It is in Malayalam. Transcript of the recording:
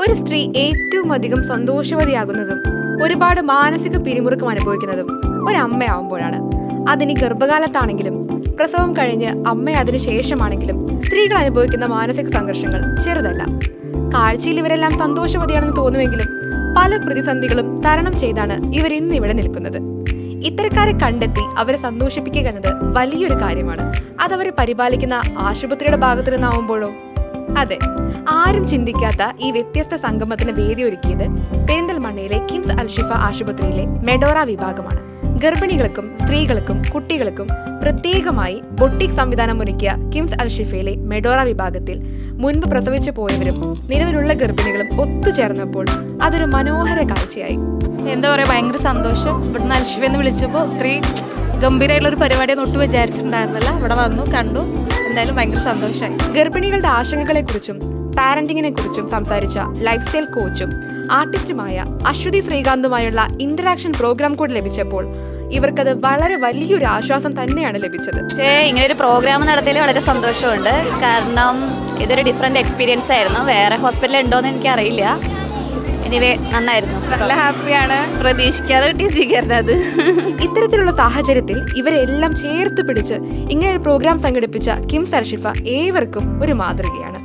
ഒരു സ്ത്രീ ഏറ്റവും അധികം സന്തോഷവതിയാകുന്നതും ഒരുപാട് മാനസിക പിരിമുറുക്കം അനുഭവിക്കുന്നതും ഒരു ഒരമ്മയാവുമ്പോഴാണ്. അതിന് ഗർഭകാലത്താണെങ്കിലും പ്രസവം കഴിഞ്ഞ് അമ്മ അതിനു ശേഷമാണെങ്കിലും സ്ത്രീകൾ അനുഭവിക്കുന്ന മാനസിക സംഘർഷങ്ങൾ ചെറുതല്ല. കാഴ്ചയിൽ ഇവരെല്ലാം സന്തോഷവതിയാണെന്ന് തോന്നുമെങ്കിലും പല പ്രതിസന്ധികളും തരണം ചെയ്താണ് ഇവർ ഇന്ന് ഇവിടെ നിൽക്കുന്നത്. ഇത്തരക്കാരെ കണ്ടെത്തി അവരെ സന്തോഷിപ്പിക്കുക എന്നത് വലിയൊരു കാര്യമാണ്. അതവരെ പരിപാലിക്കുന്ന ആശുപത്രിയുടെ ഭാഗത്തു നിന്നാവുമ്പോഴോ അതെ ആരും ചിന്തിക്കാത്ത ഈ വ്യത്യസ്ത സംഗമത്തിന് വേദിയൊരുക്കിയത് പെരിന്തൽമണ്ണയിലെ കിംസ് അൽഷിഫ ആശുപത്രിയിലെ മെഡോറ വിഭാഗമാണ്. ഗർഭിണികൾക്കും സ്ത്രീകൾക്കും കുട്ടികൾക്കും പ്രത്യേകമായി ബൊട്ടിക് സംവിധാനം ഒരുക്കിയ കിംസ് അൽഷിഫയിലെ മെഡോറ വിഭാഗത്തിൽ മുൻപ് പ്രസവിച്ചു പോയവരും നിലവിലുള്ള ഗർഭിണികളും ഒത്തുചേർന്നപ്പോൾ അതൊരു മനോഹര കാഴ്ചയായി. എന്താ പറയുക ഭയങ്കര സന്തോഷം. ഇവിടുന്ന് അൽഷിഫെന്ന് വിളിച്ചപ്പോൾ ഇത്രയും ഗംഭീരമായിട്ടുള്ള ഒരു പരിപാടി ഒട്ടും വിചാരിച്ചിട്ടുണ്ടായിരുന്നില്ല. ഇവിടെ വന്നു കണ്ടു. എന്തായാലും ഭയങ്കര സന്തോഷമായി ഗർഭിണികളുടെ ആശങ്കകളെക്കുറിച്ചും പാരന്റിങ്ങിനെ കുറിച്ചും സംസാരിച്ച ലൈഫ് സ്റ്റൈൽ കോച്ചും ആർട്ടിസ്റ്റുമായ അശ്വതി ശ്രീകാന്തുമായുള്ള ഇന്ററാക്ഷൻ പ്രോഗ്രാം കൂടി ലഭിച്ചപ്പോൾ ഇവർക്കത് വളരെ വലിയൊരു ആശ്വാസം തന്നെയാണ് ലഭിച്ചത്. പക്ഷേ ഇങ്ങനെ ഒരു പ്രോഗ്രാം നടത്തിയതിൽ വളരെ സന്തോഷമുണ്ട്. കാരണം ഇതൊരു ഡിഫറെന്റ് എക്സ്പീരിയൻസ് ആയിരുന്നു. വേറെ ഹോസ്പിറ്റലിൽ ഉണ്ടോയെന്ന് എനിക്കറിയില്ല. എനിവേ നന്നായിരുന്നു. നല്ല ഹാപ്പിയാണ്. പ്രതീക്ഷിക്കാതെ കിട്ടിയ സ്വീകരണം അത്. ഇത്തരത്തിലുള്ള സാഹചര്യത്തിൽ ഇവരെല്ലാം ചേർത്ത് പിടിച്ച് ഇങ്ങനെ ഒരു പ്രോഗ്രാം സംഘടിപ്പിച്ച കിം സർഷിഫ ഏവർക്കും ഒരു മാതൃകയാണ്.